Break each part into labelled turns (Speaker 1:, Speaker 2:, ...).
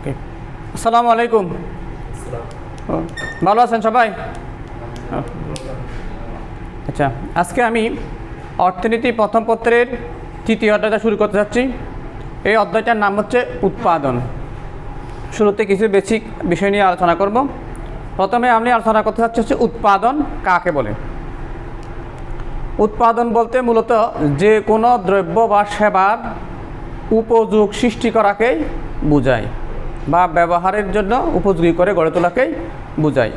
Speaker 1: ওকে আসসালামু আলাইকুম ভালো আছেন সবাই? আচ্ছা আজকে আমি অর্থনীতি প্রথম পত্রের তৃতীয় অধ্যায়টা শুরু করতে যাচ্ছি। এই অধ্যায়টার নাম হচ্ছে উৎপাদন। শুরুতে কিছু বেসিক বিষয় নিয়ে আলোচনা করব। প্রথমে আমি আলোচনা করতে চাচ্ছি হচ্ছে উৎপাদন কাকে বলে। উৎপাদন বলতে মূলত যে কোনো দ্রব্য বা সেবার উপযোগ সৃষ্টি করাকেই বোঝায়। বা ব্যবহারের জন্য উপযোগী করে গড়ে তোলাকেই বোঝায়।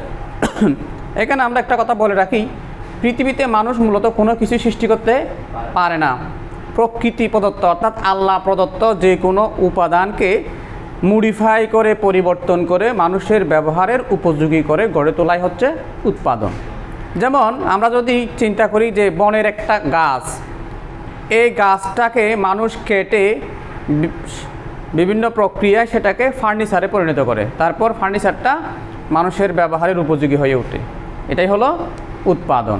Speaker 1: এখানে আমরা একটা কথা বলে রাখি, পৃথিবীতে মানুষ মূলত কোনো কিছু সৃষ্টি করতে পারে না। প্রকৃতি প্রদত্ত, অর্থাৎ আল্লাহ প্রদত্ত যে কোনো উপাদানকে মডিফাই করে, পরিবর্তন করে মানুষের ব্যবহারের উপযোগী করে গড়ে তোলাই হচ্ছে উৎপাদন। যেমন আমরা যদি চিন্তা করি যে বনের একটা গাছ, এই গাছটাকে মানুষ কেটে বিভিন্ন প্রক্রিয়ায় সেটাকে ফার্নিচারে পরিণত করে। তারপর ফার্নিচারটা মানুষের ব্যবহারের উপযোগী হয়ে ওঠে। এটাই হলো উৎপাদন।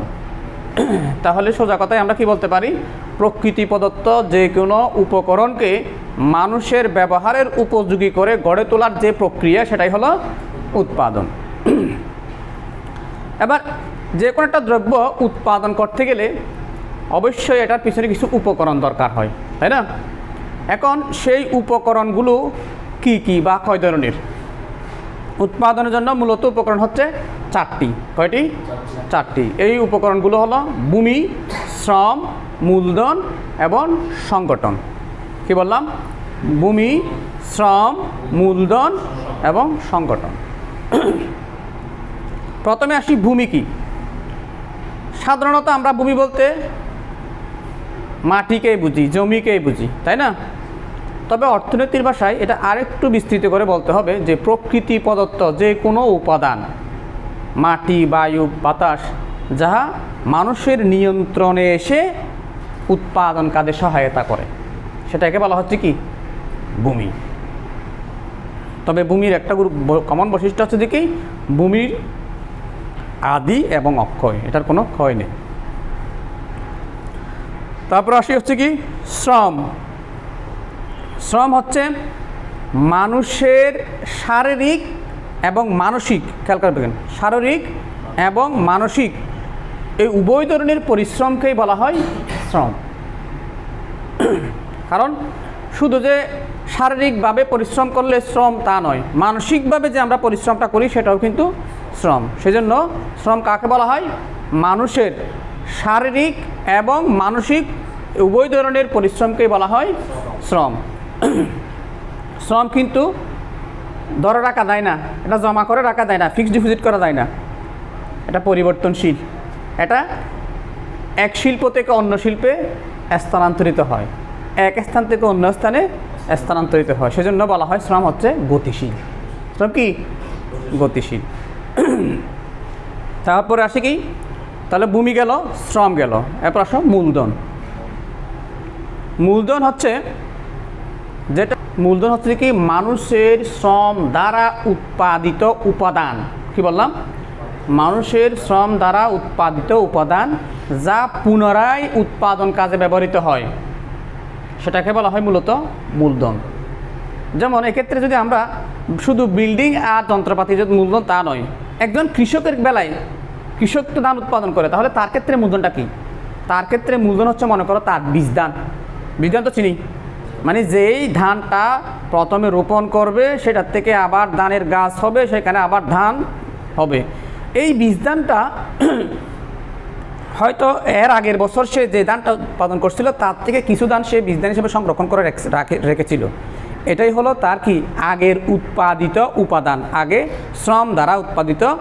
Speaker 1: তাহলে সোজা কথায় আমরা কি বলতে পারি? প্রকৃতি প্রদত্ত যে কোনো উপকরণকে মানুষের ব্যবহারের উপযোগী করে গড়ে তোলার যে প্রক্রিয়া, সেটাই হলো উৎপাদন। এবার যে কোনো একটা দ্রব্য উৎপাদন করতে গেলে অবশ্যই এটার পিছনে কিছু উপকরণ দরকার হয়, তাই না? এখন সেই উপকরণগুলো কি কি বা কয় ধরনের? উৎপাদনের জন্য মূলত উপকরণ হচ্ছে চারটি। কয়টি? চারটি। এই উপকরণগুলো হলো ভূমি, শ্রম, মূলধন এবং সংগঠন। কি বললাম? ভূমি, শ্রম, মূলধন এবং সংগঠন। প্রথমে আসি ভূমি কি? সাধারণত আমরা ভূমি বলতে মাটিকেই বুঝি, জমিকেই বুঝি, তাই না? তবে অর্থনীতির ভাষায় এটা আরেকটু বিস্তৃত করে বলতে হবে যে প্রকৃতি প্রদত্ত যে কোনো উপাদান, মাটি, বায়ু, বাতাস, যাহা মানুষের নিয়ন্ত্রণে এসে উৎপাদন কাজে সহায়তা করে, সেটাকে বলা হচ্ছে কি? ভূমি। তবে ভূমির একটা কমন বৈশিষ্ট্য হচ্ছে কি? ভূমির আদি এবং অক্ষয়, এটার কোনো ক্ষয় নেই। তারপর আসি হচ্ছে কি? শ্রম। শ্রম হচ্ছে মানুষের শারীরিক এবং মানসিক, খেয়াল করবেন শারীরিক এবং মানসিক। এই উভয় ধরনের পরিশ্রমকেই বলা হয় শ্রম। কারণ শুধু যে শারীরিকভাবে পরিশ্রম করলে শ্রম তা নয়, মানসিকভাবে যে আমরা পরিশ্রমটা করি সেটাও কিন্তু শ্রম। সেজন্য শ্রম কাকে বলা হয়? মানুষের শারীরিক এবং মানসিক উভয় ধরনের পরিশ্রমকেই বলা হয় শ্রম। শ্রম কিন্তু ধরে রাখা যায় না, এটা জমা করে রাখা যায় না ফিক্সড ডিপোজিট করা যায় না। এটা পরিবর্তনশীল। এটা এক শিল্প থেকে অন্য শিল্পে স্থানান্তরিত হয়। এক স্থান থেকে অন্য স্থানে স্থানান্তরিত হয়। সেজন্য বলা হয় শ্রম হচ্ছে গতিশীল। শ্রম কি? গতিশীল। তারপরে আসে কি? তাহলে ভূমি গেল, শ্রম গেল। এরপর আসো মূলধন। মূলধন হচ্ছে যেটা মূলধন হচ্ছে কি? মানুষের শ্রম দ্বারা উৎপাদিত উপাদান। কি বললাম? মানুষের শ্রম দ্বারা উৎপাদিত উপাদান যা পুনরায় উৎপাদন কাজে ব্যবহৃত হয়। সেটাকে বলা হয় মূলত মূলধন। যেমন এক্ষেত্রে যদি আমরা শুধু বিল্ডিং আর যন্ত্রপাতি যদি মূলধন তা নয়, একজন কৃষকের বেলায় কৃষক তো ধান উৎপাদন করে, তাহলে তার ক্ষেত্রে মূলধনটা কী? তার ক্ষেত্রে মূলধন হচ্ছে মনে করো তার বীজদান। বীজদান তো চিনি। মানে যেই ধানটা প্রথমে রোপণ করবে, সেটার থেকে আবার ধানের গাছ হবে, সেখানে আবার ধান হবে। এই বীজদানটা হয়তো এর আগের বছর সে যে ধানটা উৎপাদন করছিল, তার থেকে কিছু ধান সে বীজদান হিসেবে সংরক্ষণ করে রেখে- রেখেছিল। এটাই হলো তার কি? আগের উৎপাদিত উপাদান। আগে শ্রম দ্বারা উৎপাদিত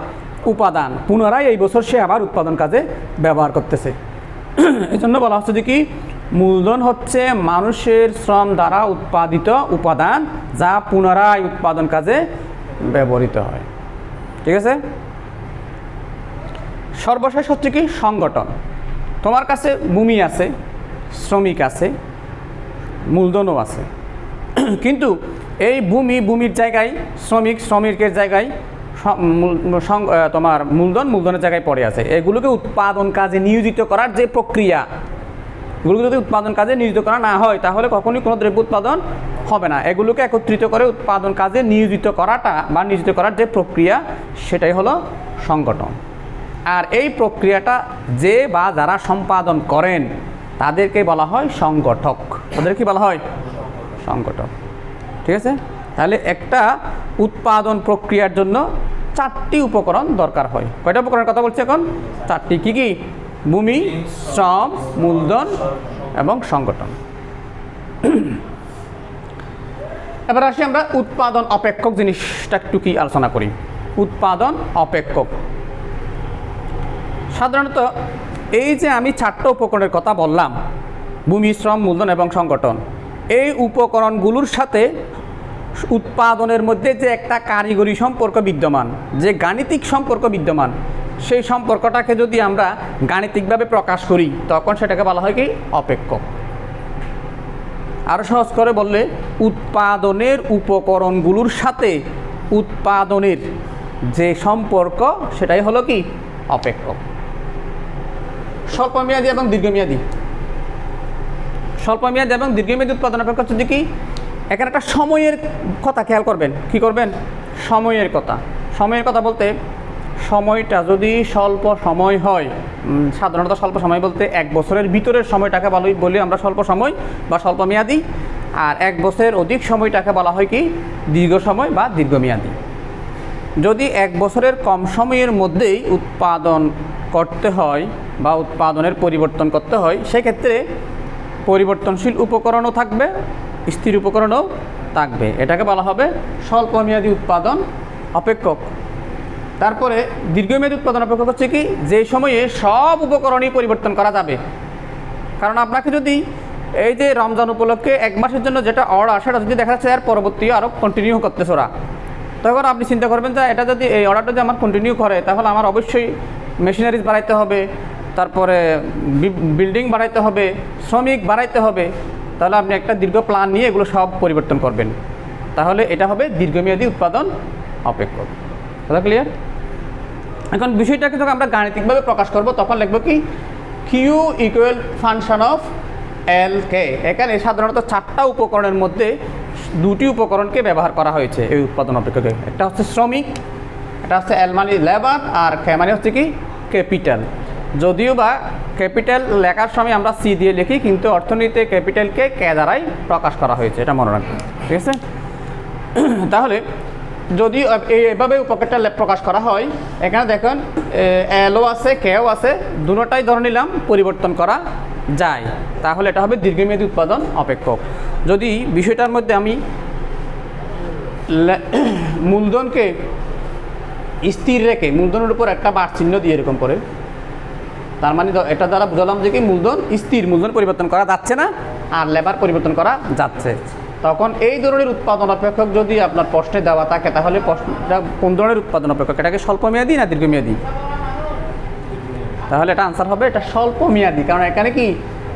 Speaker 1: উপাদান। পুনরায় এই বছর সে আবার উৎপাদন কাজে ব্যবহার করতেছে। এই জন্য বলা হচ্ছে যে কি? মূলধন হচ্ছে মানুষের শ্রম দ্বারা উৎপাদিত উপাদান যা পুনরায় উৎপাদন কাজে ব্যবহৃত হয়। ঠিক আছে? সর্বশেষ হচ্ছে কি? সংগঠন। তোমার কাছে ভূমি আছে, শ্রমিক আছে, মূলধনও আছে। কিন্তু এই ভূমি, ভূমির জায়গায় শ্রমিক, শ্রমিকের জায়গায় তোমার মূলধন মূলধনের জায়গায় পড়ে আছে। এগুলোকে উৎপাদন কাজে নিয়োজিত করার যে প্রক্রিয়া এগুলোকে যদি উৎপাদন কাজে নিয়োজিত করা না হয়, তাহলে কখনোই কোনো দ্রব্য উৎপাদন হবে না। এগুলোকে একত্রিত করে উৎপাদন কাজে নিয়োজিত করাটা বা নিয়োজিত করার যে প্রক্রিয়া, সেটাই হলো সংগঠন। আর এই প্রক্রিয়াটা যে বা যারা সম্পাদন করেন, তাদেরকে বলা হয় সংগঠক। তাদের কি বলা হয় সংগঠক। ঠিক আছে? তাহলে একটা উৎপাদন প্রক্রিয়ার জন্য চারটি উপকরণ দরকার হয়। কয়টা উপকরণের কথা বলছি এখন? চারটি। কি কি? ভূমি, শ্রম, মূলধন এবং সংগঠন। এবার আসি আমরা উৎপাদন অপেক্ষক জিনিসটা একটু কি আলোচনা করি। উৎপাদন অপেক্ষক। সাধারণত এই যে আমি চারটা উপকরণের কথা বললাম, ভূমি, শ্রম, মূলধন এবং সংগঠন, এই উপকরণগুলোর সাথে উৎপাদনের মধ্যে যে একটা কারিগরি সম্পর্ক বিদ্যমান, যে গাণিতিক সম্পর্ক বিদ্যমান সেই সম্পর্কটাকে যদি আমরা গাণিতিকভাবে প্রকাশ করি, তখন সেটাকে বলা হয় কি? অপেক্ষ। আরও সহজ করে বললে, উৎপাদনের উপকরণগুলোর সাথে উৎপাদনের যে সম্পর্ক, সেটাই হলো কি? অপেক্ষক স্বল্পমেয়াদী এবং দীর্ঘমেয়াদী। স্বল্পমেয়াদী এবং দীর্ঘমেয়াদী উৎপাদন অপেক্ষা হচ্ছে কি? এখানে একটা সময়ের কথা খেয়াল করবেন। কি করবেন? সময়ের কথা। সময়ের কথা বলতে সময়টা যদি স্বল্প সময় হয় সাধারণত স্বল্প সময় বলতে এক বছরের ভিতরের সময়টাকে বলি বলি আমরা স্বল্প সময় বা স্বল্পমেয়াদী আর এক বছরের অধিক সময়টাকে বলা হয় কি? দীর্ঘ সময় বা দীর্ঘমেয়াদী যদি এক বছরের কম সময়ের মধ্যেই উৎপাদন করতে হয় বা উৎপাদনের পরিবর্তন করতে হয়, সেক্ষেত্রে পরিবর্তনশীল উপকরণও থাকবে, স্থির উপকরণও থাকবে। এটাকে বলা হবে স্বল্পমেয়াদী উৎপাদন অপেক্ষক। তারপরে দীর্ঘমেয়াদী উৎপাদন অপেক্ষক হচ্ছে কি, যে সময়ে সব উপকরণই পরিবর্তন করা যাবে। কারণ আপনাকে যদি এই যে রমজান উপলক্ষে এক মাসের জন্য যেটা অর্ডার সেটা যদি দেখা যাচ্ছে আর পরবর্তী আরও কন্টিনিউ করতেছে ওরা। তখন আপনি চিন্তা করবেন যে এটা যদি এই অর্ডারটা যদি আমার কন্টিনিউ করে, তাহলে আমার অবশ্যই মেশিনারিজ বাড়াইতে হবে, তারপরে বিল্ডিং বাড়াইতে হবে, শ্রমিক বাড়াইতে হবে। তাহলে আপনি একটা দীর্ঘ প্ল্যান নিয়ে এগুলো সব পরিবর্তন করবেন। তাহলে এটা হবে দীর্ঘমেয়াদী উৎপাদন অপেক্ষক। কথা ক্লিয়ার এখন বিষয়টাকে যখন আমরা গাণিতিকভাবে প্রকাশ করব, তখন লিখব কি? Q equal function of L K এখানে সাধারণত চারটা উপকরণের মধ্যে দুটি উপকরণকে ব্যবহার করা হয়েছে এই উৎপাদন অপেক্ষকে। একটা হচ্ছে শ্রমিক এটা হচ্ছে এল মানে লেবার আর কে মানে হচ্ছে কি? ক্যাপিটাল যদিও বা ক্যাপিটাল লেখার সময় আমরা সি দিয়ে লিখি, কিন্তু অর্থনীতিতে ক্যাপিটালকে কে দ্বারাই প্রকাশ করা হয়েছে, এটা মনে রাখবেন। ঠিক আছে? তাহলে যদি এভাবে উপকারটা প্রকাশ করা হয়, এখানে দেখেন এলও আছে, কেও আছে দুটোটাই ধরে নিলাম, পরিবর্তন করা যায়। তাহলে এটা হবে দীর্ঘমেয়াদী উৎপাদন অপেক্ষক। যদি বিষয়টার মধ্যে আমি মূলধনকে স্থির রেখে, মূলধনের উপর একটা বার চিহ্ন দিয়ে এরকম করে, তার মানে এটা দ্বারা বুঝলাম যে কি মূলধন স্থির, মূলধন পরিবর্তন করা যাচ্ছে না, আর লেবার পরিবর্তন করা যাচ্ছে। তখন এই ধরনের উৎপাদন অপেক্ষক যদি আপনার প্রশ্নে দেওয়া থাকে, তাহলে প্রশ্নটা কোন ধরনের উৎপাদন অপেক্ষক? এটাকে স্বল্পমেয়াদী না দীর্ঘমেয়াদী? তাহলে এটা আনসার হবে এটা স্বল্প মেয়াদী কারণ এখানে কি?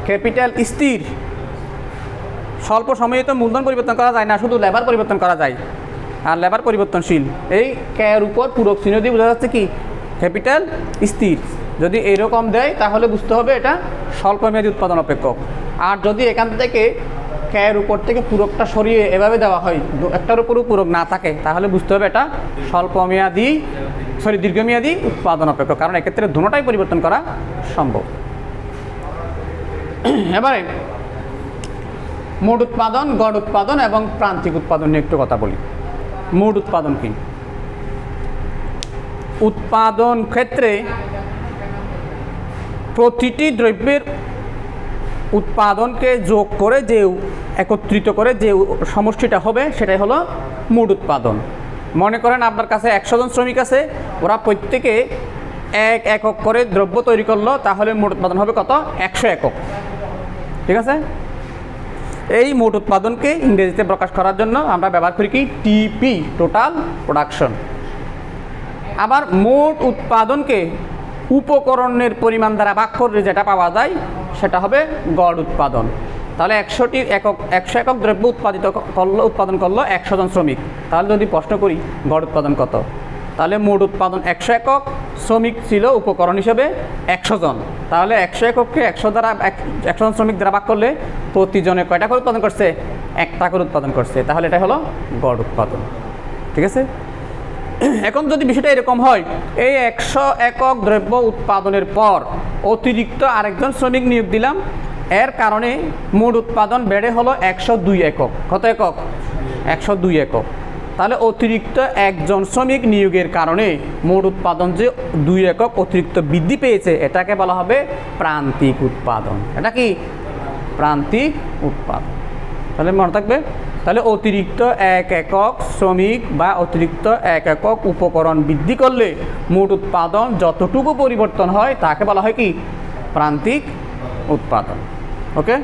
Speaker 1: ক্যাপিটাল স্থির। স্বল্প সময়ে তো মূলধন পরিবর্তন করা যায় না, শুধু লেবার পরিবর্তন করা যায়, আর লেবার পরিবর্তনশীল। এই ক্যার উপর পূরক চিহ্ন দিয়ে বোঝা যাচ্ছে কি? ক্যাপিটাল স্থির। যদি এরকম দেয়, তাহলে বুঝতে হবে এটা স্বল্পমেয়াদী উৎপাদন অপেক্ষক। আর যদি এখান থেকে ক্যার উপর থেকে পূরকটা সরিয়ে এভাবে দেওয়া হয়। একটার উপরও পূরক না থাকে। তাহলে বুঝতে হবে এটা স্বল্পমেয়াদী, সরি, দীর্ঘমেয়াদী উৎপাদন অপেক্ষক কারণ এক্ষেত্রে দুটোটাই পরিবর্তন করা সম্ভব। এবারে, মোট উৎপাদন, গড় উৎপাদন এবং প্রান্তিক উৎপাদন নিয়ে একটু কথা বলি। মোট উৎপাদন কি? উৎপাদন ক্ষেত্রে প্রতিটি দ্রব্যের উৎপাদনকে যোগ করে যে একত্রিত করে যে সমষ্টিটা হবে, সেটাই হলো মোট উৎপাদন। মনে করেন আপনার কাছে একশো জন শ্রমিক আছে, ওরা প্রত্যেকে এক একক করে দ্রব্য তৈরি করল, তাহলে মোট উৎপাদন হবে কত? একশো একক। ঠিক আছে? এই মোট উৎপাদনকে ইংরেজিতে প্রকাশ করার জন্য আমরা ব্যবহার করি কি? টিপি টোটাল প্রোডাকশন আবার মোট উৎপাদনকে উপকরণের পরিমাণ দ্বারা ভাগ যেটা পাওয়া যায় সেটা হবে গড় উৎপাদন। তাহলে একশোটি একক, একশো একক দ্রব্য উৎপাদিত করল, উৎপাদন করল একশো জন শ্রমিক। তাহলে যদি প্রশ্ন করি, গড় উৎপাদন কত? তাহলে মোট উৎপাদন একশো একক, শ্রমিক ছিল উপকরণ হিসেবে একশো জন। তাহলে একশো একককে একশো দ্বারা একশো জন শ্রমিক দ্বারা ভাগ করলে প্রতিজনে কয়টা করে উৎপাদন করছে? একটা করে উৎপাদন করছে। তাহলে এটা হলো গড় উৎপাদন। ঠিক আছে? এখন যদি বিষয়টা এরকম হয়, এই একশো একক দ্রব্য উৎপাদনের পর অতিরিক্ত আরেকজন শ্রমিক নিয়োগ দিলাম। এর কারণে মোট উৎপাদন বেড়ে হলো একশো দুই একক। কত একক? একশো দুই একক। তাহলে অতিরিক্ত একজন শ্রমিক নিয়োগের কারণে মোট উৎপাদন যে দুই একক অতিরিক্ত বৃদ্ধি পেয়েছে, এটাকে বলা হবে প্রান্তিক উৎপাদন। এটা কি? প্রান্তিক উৎপাদন। তাহলে মনে থাকবে? তাহলে অতিরিক্ত এক একক শ্রমিক বা অতিরিক্ত এক একক উপকরণ বৃদ্ধি করলে মোট উৎপাদন যতটুকু পরিবর্তন হয়, তাকে বলা হয় কি? প্রান্তিক উৎপাদন। ওকে